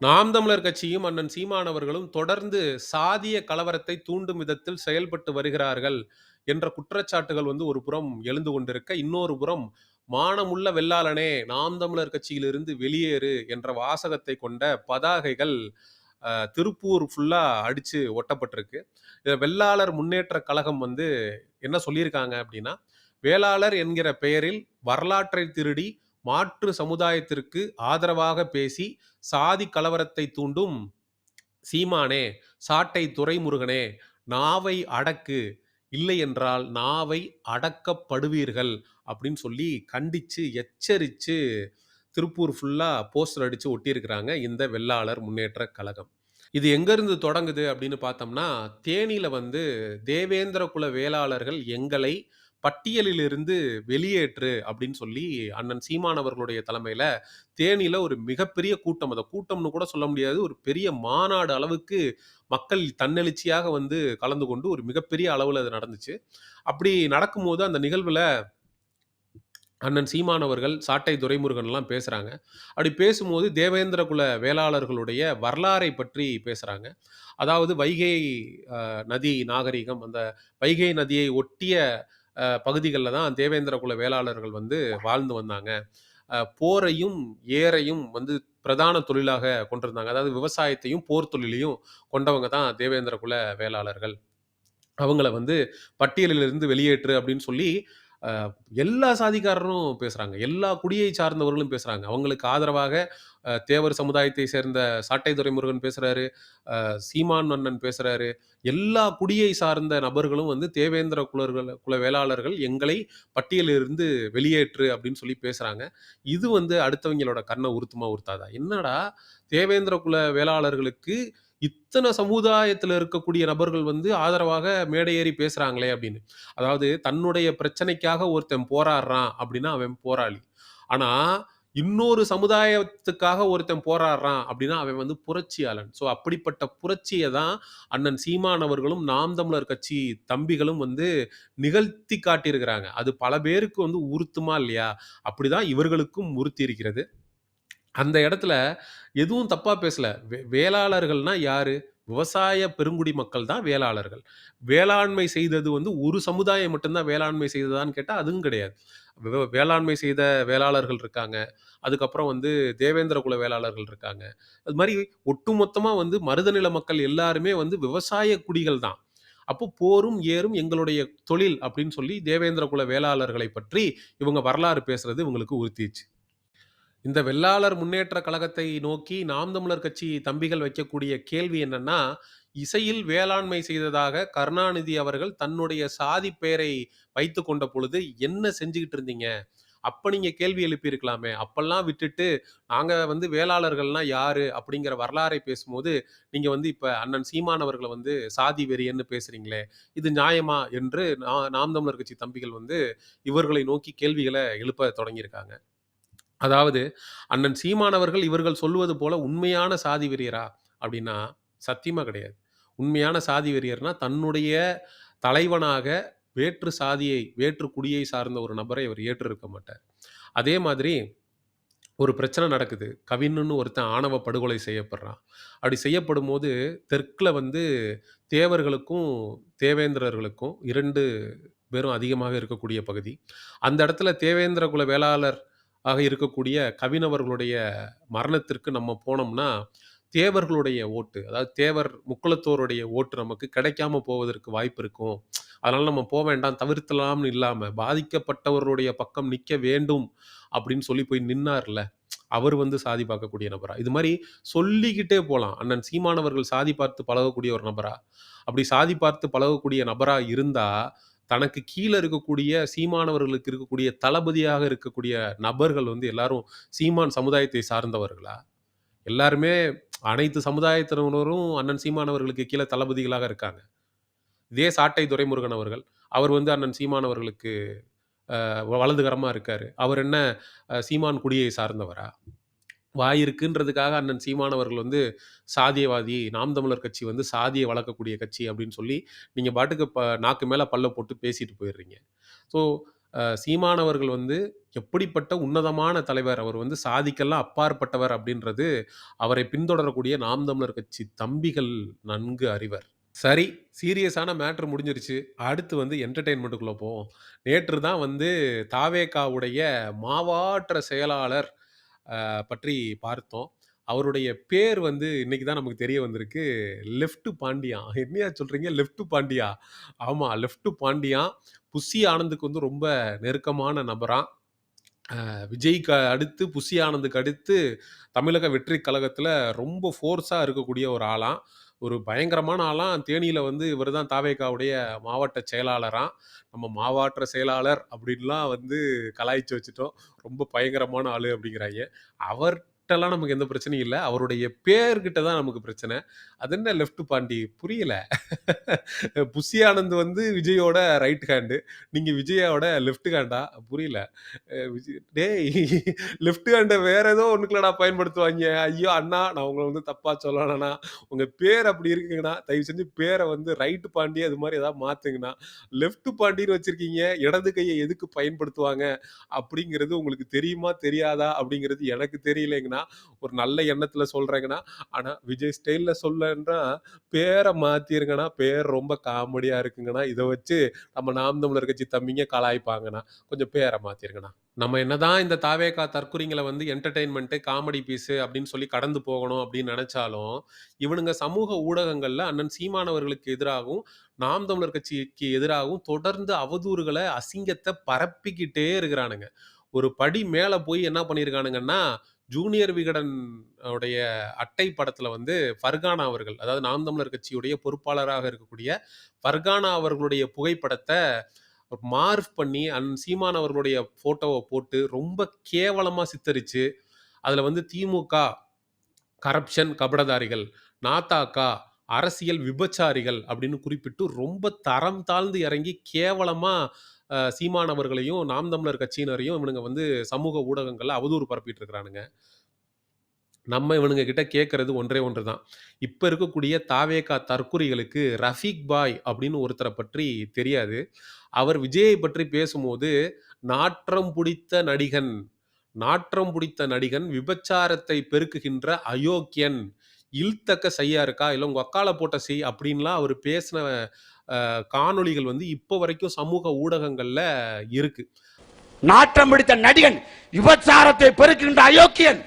நாம் தமிழர் கட்சியும் அண்ணன் சீமான் அவர்களும் தொடர்ந்து சாதிய கலவரத்தை தூண்டும் விதத்தில் செயல்பட்டு வருகிறார்கள் என்ற குற்றச்சாட்டுகள் வந்து ஒரு புறம் எழுந்து கொண்டிருக்க இன்னொரு புறம் மானமுள்ள வெள்ளாளனே நாம் தமிழர் கட்சியிலிருந்து வெளியேறு என்ற வாசகத்தை கொண்ட பதாகைகள் திருப்பூர் ஃபுல்லா அடிச்சு ஒட்டப்பட்டிருக்கு. இதை வெள்ளாளர் முன்னேற்ற கழகம் வந்து என்ன சொல்லியிருக்காங்க அப்படின்னா வேளாளர் என்கிற பெயரில் வரலாற்றை திருடி மாற்று சமுதாயத்திற்கு ஆதரவாக பேசி சாதி கலவரத்தை தூண்டும். சீமானே சாட்டை துரைமுருகனே நாவை அடக்கு. இல்லை என்றால் நாவை அடக்கப்படுவீர்கள் அப்படின்னு சொல்லி கண்டித்து எச்சரித்து திருப்பூர் ஃபுல்லாக போஸ்டர் அடித்து ஒட்டியிருக்கிறாங்க இந்த வெள்ளாளர் முன்னேற்ற கழகம். இது எங்கேருந்து தொடங்குது அப்படின்னு பார்த்தோம்னா தேனியில் வந்து தேவேந்திர குல வேளாளர்கள் எங்களை பட்டியலிலிருந்து வெளியேற்று அப்படின்னு சொல்லி அண்ணன் சீமான் அவர்களுடைய தலைமையில தேனியில ஒரு மிகப்பெரிய கூட்டம். அதை கூட்டம்னு கூட சொல்ல முடியாது. ஒரு பெரிய மாநாடு அளவுக்கு மக்கள் தன்னெழுச்சியாக வந்து கலந்து கொண்டு ஒரு மிகப்பெரிய அளவில் அது நடந்துச்சு. அப்படி நடக்கும்போது அந்த நிகழ்வுல அண்ணன் சீமான் அவர்கள் சாட்டை துரைமுருகன்லாம் பேசுறாங்க. அப்படி பேசும்போது தேவேந்திர குல வேளாளர்களுடைய வரலாறை பற்றி பேசுறாங்க. அதாவது வைகை அஹ், நதி நாகரிகம் அந்த வைகை நதியை ஒட்டிய பகுதிகளில் தான் தேவேந்திர குல வேளாளர்கள் வந்து வாழ்ந்து வந்தாங்க. போரையும் ஏரையும் வந்து பிரதான தொழிலாக கொண்டிருந்தாங்க. அதாவது விவசாயத்தையும் போர் தொழிலையும் கொண்டவங்க தான் தேவேந்திர குல வேளாளர்கள். அவங்கள வந்து பட்டியலிலிருந்து வெளியேற்று அப்படின்னு சொல்லி அஹ், எல்லா சாதிக்காரரும் பேசுறாங்க. எல்லா குடியை சார்ந்தவர்களும் பேசுறாங்க. அவங்களுக்கு ஆதரவாக தேவர் சமுதாயத்தை சேர்ந்த சாட்டை துரைமுருகன் பேசுறாரு சீமான் அண்ணன் பேசுறாரு. எல்லா குடியை சார்ந்த நபர்களும் வந்து தேவேந்திர குலர்கள் குல வேளாளர்கள் எங்களை பட்டியலிலிருந்து வெளியேற்று அப்படின்னு சொல்லி பேசுறாங்க. இது வந்து அடுத்தவங்களோட கண்ணை உறுத்துமா உறுத்தாதா என்னடா தேவேந்திர குல வேளாளர்களுக்கு இத்தனை சமுதாயத்தில் இருக்கக்கூடிய நபர்கள் வந்து ஆதரவாக மேடையேறி பேசுகிறாங்களே பேசுறாங்களே அப்படின்னு. அதாவது தன்னுடைய பிரச்சனைக்காக ஒருத்தன் போராடுறான் அப்படின்னா அவன் போராளி. ஆனா இன்னொரு சமுதாயத்துக்காக ஒருத்தன் போராடுறான் அப்படின்னா அவன் வந்து புரட்சியாளன். ஸோ அப்படிப்பட்ட புரட்சியை தான் அண்ணன் சீமானவர்களும் நாம் தமிழர் கட்சி தம்பிகளும் வந்து நிகழ்த்தி காட்டியிருக்கிறாங்க. அது பல பேருக்கு வந்து உறுத்துமா இல்லையா? அப்படிதான் இவர்களுக்கும் உறுத்தி இருக்கிறது அந்த இடத்துல எதுவும் தப்பா பேசல. வே- வேளாளர்கள்னா யாரு? விவசாய பெருங்குடி மக்கள் தான் வேளாளர்கள். வேளாண்மை செய்தது வந்து ஒரு சமுதாயம் மட்டும்தான் வேளாண்மை செய்ததான்னு கேட்டா அதுவும் கிடையாது. வே- வேளாண்மை செய்த வேளாளர்கள் இருக்காங்க. அதுக்கப்புறம் வந்து தேவேந்திர குல வேளாளர்கள் இருக்காங்க. அது மாதிரி ஒட்டுமொத்தமா வந்து மருதநில மக்கள் எல்லாருமே வந்து விவசாய குடிகள் தான். அப்போ போரும் ஏறும் எங்களுடைய தொழில் அப்படின்னு சொல்லி தேவேந்திர குல வேளாளர்களை பற்றி இவங்க வரலாறு பேசுறது இவங்களுக்கு உறுத்திச்சு இந்த வெள்ளாளர் முன்னேற்ற கழகத்தை நோக்கி நாம் தமிழர் கட்சி தம்பிகள் வைக்கக்கூடிய கேள்வி என்னன்னா இசையில் வேளாண்மை செய்ததாக கருணாநிதி அவர்கள் தன்னுடைய சாதி பெயரை வைத்து கொண்ட பொழுது என்ன செஞ்சுக்கிட்டு இருந்தீங்க? அப்போ நீங்கள் கேள்வி எழுப்பியிருக்கலாமே. அப்பெல்லாம் விட்டுட்டு நாங்கள் வந்து வேளாளர்கள்னால் யாரு? அப்படிங்கிற வரலாறை பேசும்போது நீங்கள் வந்து இப்போ அண்ணன் சீமான் அவர்களை வந்து சாதி வெறியன்னு பேசுகிறீங்களே இது நியாயமா என்று நா- நாம் தமிழர் கட்சி தம்பிகள் வந்து இவர்களை நோக்கி கேள்விகளை எழுப்ப தொடங்கியிருக்காங்க. அதாவது அண்ணன் சீமானவர்கள் இவர்கள் சொல்லுவது போல உண்மையான சாதி வெறியரா? அப்படின்னா சத்தியமா கிடையாது. உண்மையான சாதி வெறியர்னா தன்னுடைய தலைவனாக வேற்று சாதியை வேற்று குடியை சார்ந்த ஒரு நபரை அவர் ஏற்றிருக்க மாட்டார். அதே மாதிரி ஒரு பிரச்சனை நடக்குது. கவின்னு ஒருத்தன் ஆணவ படுகொலை செய்யப்படுறான். அப்படி செய்யப்படும் போது தெற்கில் வந்து தேவர்களுக்கும் தேவேந்திரர்களுக்கும் இரண்டு பேரும் அதிகமாக இருக்கக்கூடிய பகுதி. அந்த இடத்துல தேவேந்திர குல வேளாளர் ஆக இருக்கக்கூடிய கவினவர்களுடைய மரணத்திற்கு நம்ம போனோம்னா தேவர்களுடைய ஓட்டு அதாவது தேவர் முக்குளத்தோருடைய ஓட்டு நமக்கு கிடைக்காம போவதற்கு வாய்ப்பு இருக்கும். அதனால நம்ம போக வேண்டாம் தவிர்த்தலாம்னு இல்லாம பாதிக்கப்பட்டவர்களுடைய பக்கம் நிற்க வேண்டும் அப்படின்னு சொல்லி போய் நின்னார்ல அவர் வந்து சாதி பார்க்கக்கூடிய நபரா? இது மாதிரி சொல்லிக்கிட்டே போகலாம் அண்ணன் சீமானவர்கள் சாதி பார்த்து பழகக்கூடிய ஒரு நபரா? அப்படி சாதி பார்த்து பழகக்கூடிய நபரா இருந்தா தனக்கு கீழே இருக்கக்கூடிய சீமானவர்களுக்கு இருக்கக்கூடிய தளபதியாக இருக்கக்கூடிய நபர்கள் வந்து எல்லாரும் சீமான் சமுதாயத்தை சார்ந்தவர்களா? எல்லாருமே அனைத்து சமுதாயத்தினரும் அண்ணன் சீமானவர்களுக்கு கீழே தளபதிகளாக இருக்காங்க. இதே சாட்டை துரைமுருகன் அவர்கள் அவர் வந்து அண்ணன் சீமானவர்களுக்கு வலதுகரமாக இருக்கார். அவர் என்ன சீமான் குடியை சார்ந்தவரா? வாய் இருக்குன்றதுக்காக அண்ணன் சீமானவர்கள் வந்து சாதியவாதி நாம் தமிழர் கட்சி வந்து சாதியை வளர்க்கக்கூடிய கட்சி அப்படின்னு சொல்லி நீங்கள் பாட்டுக்கு ப நாக்கு மேலே பல்ல போட்டு பேசிட்டு போயிடுறீங்க ஸோ சீமானவர்கள் வந்து எப்படிப்பட்ட உன்னதமான தலைவர். அவர் வந்து சாதிக்கெல்லாம் அப்பாற்பட்டவர் அப்படின்றது அவரை பின்தொடரக்கூடிய நாம் தமிழர் கட்சி தம்பிகள் நன்கு அறிவர். சரி, சீரியஸான மேட்ரு முடிஞ்சிருச்சு. அடுத்து வந்து என்டர்டெயின்மெண்ட்டுக்குள்ளே போவோம். நேற்று தான் வந்து தாவேகாவுடைய மாவாற்ற செயலாளர் பற்றி பார்த்தோம். அவருடைய பேர் வந்து இன்னைக்கு தான் நமக்கு தெரிய வந்திருக்கு. லெஃப்ட் பாண்டியா என்னையா சொல்கிறீங்க லெஃப்ட் பாண்டியா? ஆமாம் லெஃப்ட் பாண்டியா புஷி ஆனந்துக்கு வந்து ரொம்ப நெருக்கமான நபராக விஜய்க்கு அடுத்து, புஷி ஆனந்துக்கு அடுத்து தமிழக வெற்றி கழகத்தில் ரொம்ப ஃபோர்ஸாக இருக்கக்கூடிய ஒரு ஆளாம். ஒரு பயங்கரமான ஆளாம். தேனியில் வந்து இவர் தான் தாவேகாவுடைய மாவட்ட செயலாளராம். நம்ம மாவட்ட செயலாளர் அப்படின்லாம் வந்து கலாய்ச்சி வச்சுட்டோம். ரொம்ப பயங்கரமான ஆளு அப்படிங்கிறாய்ங்க. கிட்டலாம் நமக்கு எந்த பிரச்சனையும் இல்லை அவருடைய பேர்கிட்ட தான் நமக்கு பிரச்சனை. அது என்ன லெஃப்ட் பாண்டி? புரியல. புஷி ஆனந்த் வந்து விஜயோட ரைட் ஹேண்டு. நீங்கள் விஜயோட லெஃப்ட் ஹேண்டா? புரியல. விஜய் டேய் லெஃப்ட் ஹேண்டை வேற ஏதோ ஒன்றுக்குலடா பயன்படுத்துவாங்க ஐயோ! அண்ணா நான் உங்களை வந்து தப்பாக சொல்லணும்னா உங்கள் பேர் அப்படி இருக்குங்கண்ணா. தயவு செஞ்சு பேரை வந்து ரைட்டு பாண்டி அது மாதிரி ஏதாவது மாற்றுங்கண்ணா லெஃப்ட் பாண்டின்னு வச்சுருக்கீங்க இடது கையை எதுக்கு பயன்படுத்துவாங்க? அப்படிங்கிறது உங்களுக்கு தெரியுமா? தெரியாதா? அப்படிங்கிறது எனக்கு தெரியலங்கண்ணா ஒரு நல்ல எண்ணத்துல சொல்றேங்கண்ணா. ஆனா விஜய் ஸ்டைல்ல சொல்லன்னா, பேரை மாத்திருங்கன்னா பேர் ரொம்ப காமெடியா இருக்குங்கண்ணா. இதை வச்சு நம்ம நாம் தமிழர் கட்சி தம்பிங்க கலாய்ப்பாங்கண்ணா. கொஞ்சம் பேரை மாத்திருங்கண்ணா. நம்ம என்னதான் இந்த தாவேகா தற்கொலைங்களை வந்து என்டர்டெயின்மெண்ட்டு காமெடி பீஸு அப்படின்னு சொல்லி கடந்து போகணும் அப்படின்னு நினச்சாலும் இவனுங்க சமூக ஊடகங்கள்ல அண்ணன் சீமானவர்களுக்கு எதிராகவும், நாம் தமிழர் கட்சிக்கு எதிராகவும் தொடர்ந்து அவதூறுகளை அசிங்கத்தை பரப்பிக்கிட்டே இருக்கிறானுங்க. ஒரு படி மேலே போய் என்ன பண்ணியிருக்கானுங்கன்னா, ஜூனியர் விகடன் உடைய அட்டை படத்துல வந்து ஃபர்கானா அவர்கள், அதாவது நாம் தமிழர் கட்சியுடைய பொறுப்பாளராக இருக்கக்கூடிய ஃபர்கானா அவர்களுடைய புகைப்படத்தை மார்ஃப் பண்ணி, அண்ணன் சீமான் அவர்களுடைய ஃபோட்டோவை போட்டு ரொம்ப கேவலமா சித்தரிச்சு, அதுல வந்து திமுக கரப்ஷன் கபடதாரிகள், நாத்தாக்கா அரசியல் விபச்சாரிகள் அப்படின்னு குறிப்பிட்டு ரொம்ப தரம் தாழ்ந்து இறங்கி கேவலமா சீமானவர்களையும் நாம் தமிழர் கட்சியினரையும் இவனுங்க வந்து சமூக ஊடகங்களில் அவதூறு பரப்பிட்டு இருக்கிறானுங்க. நம்ம இவனுங்க கிட்ட கேட்கறது ஒன்றே ஒன்று தான். இப்போ இருக்கக்கூடிய தாவேகா தற்குறிகளுக்கு ரஃபீக் பாய் அப்படின்னு ஒருத்தரை பற்றி தெரியாது. அவர் விஜயை பற்றி பேசும்போது, நாற்றம் பிடித்த நடிகன், நாற்றம் பிடித்த நடிகன், விபச்சாரத்தை பெருக்குகின்ற அயோக்கியன், இல்தக்க சையா இருக்கா? இல்ல உங்க அக்கால போட்ட செய் அப்படின்லாம் அவரு பேசின காணொளிகள் வந்து இப்ப வரைக்கும் சமூக ஊடகங்கள்ல இருக்கு. நாற்றம் பிடித்த நடிகன் விபச்சாரத்தை பெருக்கின்ற அயோக்கியன்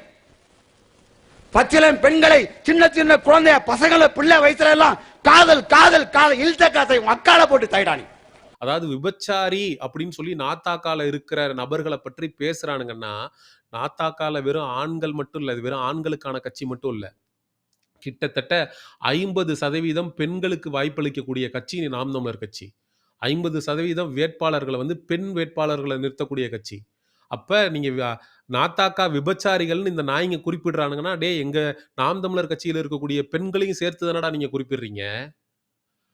பச்சிலம் பெண்களை சின்ன சின்ன குழந்தைய பசங்களை பிள்ளை வயசுல எல்லாம் காதல் காதல் காதல் இழுத்த காசை மக்கால போட்டு தைடானி அதாவது விபச்சாரி அப்படின்னு சொல்லி நாத்தாக்கால இருக்கிற நபர்கள பற்றி பேசுறானுங்கன்னா, நாத்தாக்கால வெறும் ஆண்கள் மட்டும் இல்ல. இது வெறும் ஆண்களுக்கான கட்சி மட்டும் இல்ல. கிட்டத்தட்ட 50% பெண்களுக்கு வாய்ப்பளிக்கக்கூடிய கட்சி நாம் தமிழர் கட்சி. ஐம்பது சதவீதம் வேட்பாளர்களை வந்து பெண் வேட்பாளர்களை நிறுத்தக்கூடிய கட்சி. அப்போ நீங்கள் நாத்தாக்கா விபச்சாரிகள்னு இந்த நாய்ங்க குறிப்பிடுறானுங்கன்னா, டே எங்கள் நாம் தமிழர் கட்சியில் இருக்கக்கூடிய பெண்களையும் சேர்த்து தானடா நீங்கள் குறிப்பிடுறீங்க.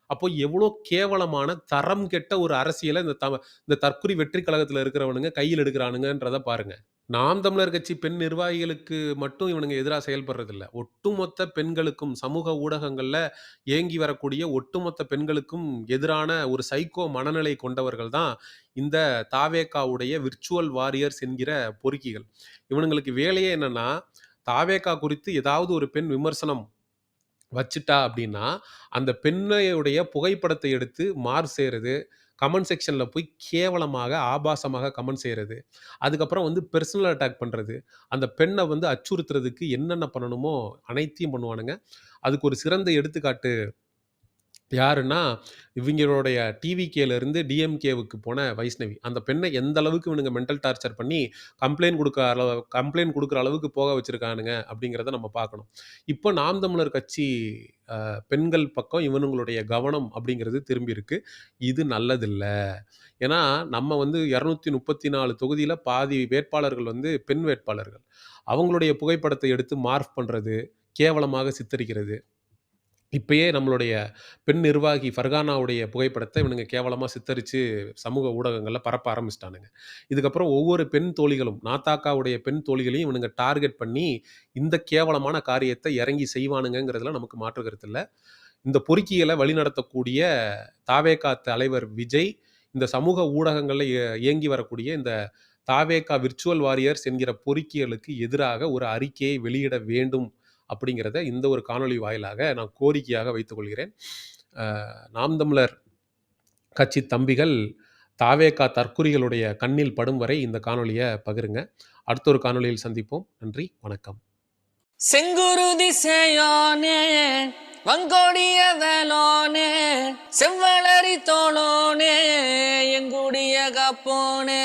அப்போ எவ்வளோ கேவலமான, தரம் கெட்ட ஒரு அரசியலை இந்த த இந்த தற்குறி வெற்றி கழகத்தில் இருக்கிறவனுங்க கையில் எடுக்கிறானுங்கன்றதை பாருங்கள் நாம் தமிழர் கட்சி பெண் நிர்வாகிகளுக்கு மட்டும் இவனுங்க எதிராக செயல்படுறதில்ல. ஒட்டுமொத்த பெண்களுக்கும் சமூக ஊடகங்களில் ஏங்கி வரக்கூடிய ஒட்டுமொத்த பெண்களுக்கும் எதிரான ஒரு சைக்கோ மனநிலை கொண்டவர்கள் தான் இந்த தாவேகாவுடைய விர்ச்சுவல் வாரியர்ஸ் என்கிற பொறுக்கிகள். இவனுங்களுக்கு வேலையே என்னன்னா, தாவேக்கா குறித்து ஏதாவது ஒரு பெண் விமர்சனம் வச்சுட்டா அப்படின்னா, அந்த பெண்ணையுடைய புகைப்படத்தை எடுத்து மார்க் சேருது கமெண்ட் செக்ஷனில் போய் கேவலமாக, ஆபாசமாக கமெண்ட் செய்கிறது அதுக்கப்புறம் வந்து பெர்சனல் அட்டாக் பண்ணுறது அந்த பெண்ணை வந்து அச்சுறுத்துறதுக்கு என்னென்ன பண்ணணுமோ அனைத்தையும் பண்ணுவானுங்க. அதுக்கு ஒரு சிறந்த எடுத்துக்காட்டு யாருன்னா, இவங்களுடைய டிவிகேலேருந்து டிஎம்கேவுக்கு போன வைஷ்ணவி. அந்த பெண்ணை எந்த அளவுக்கு இவனுங்க மென்டல் டார்ச்சர் பண்ணி கம்ப்ளைண்ட் கொடுக்க அளவு கம்ப்ளைண்ட் கொடுக்குற அளவுக்கு போக வச்சுருக்கானுங்க அப்படிங்கிறத நம்ம பார்க்கணும். இப்போ நாம் தமிழர் கட்சி பெண்கள் பக்கம் இவனுங்களுடைய கவனம் அப்படிங்கிறது திரும்பியிருக்கு. இது நல்லதில்லை ஏன்னா, நம்ம வந்து இரநூத்தி முப்பத்தி நாலு தொகுதியில் பாதி வேட்பாளர்கள் வந்து பெண் வேட்பாளர்கள். அவங்களுடைய புகைப்படத்தை எடுத்து மார்ஃப் பண்ணுறது கேவலமாக சித்தரிக்கிறது. இப்பயே நம்மளுடைய பெண் நிர்வாகி ஃபர்கானாவுடைய புகைப்படத்தை இவனுங்க கேவலமாக சித்தரித்து சமூக ஊடகங்களில் பரப்ப ஆரம்பிச்சிட்டானுங்க. இதுக்கப்புறம் ஒவ்வொரு பெண் தோழிகளும், நாத்தாக்காவுடைய பெண் தோழிகளையும் இவனுங்க டார்கெட் பண்ணி, இந்த கேவலமான காரியத்தை இறங்கி செய்வானுங்கிறதுல நமக்கு மாற்று இல்லை. இந்த பொறுக்கிகளை வழிநடத்தக்கூடிய தாவேகா தலைவர் விஜய், இந்த சமூக ஊடகங்களில் இயங்கி வரக்கூடிய இந்த தாவேகா விர்ச்சுவல் வாரியர்ஸ் என்கிற பொறுக்கிகளுக்கு எதிராக ஒரு அறிக்கையை வெளியிட வேண்டும் அப்படிங்கிறத இந்த ஒரு காணொளி வாயிலாக நான் கோரிக்கையாக வைத்துக்கொள்கிறேன் நாம் தமிழர் கட்சி தம்பிகள் தாவேகா தற்குறிகளுடைய கண்ணில் படும் வரை இந்த காணொலியை பகிருங்க. அடுத்த ஒரு காணொலியில் சந்திப்போம். நன்றி, வணக்கம். செங்குருதி சேயோனே வங்கோடிய வேலோனே செவ்வளரி தோளோனே எங்குடிய கப்போனே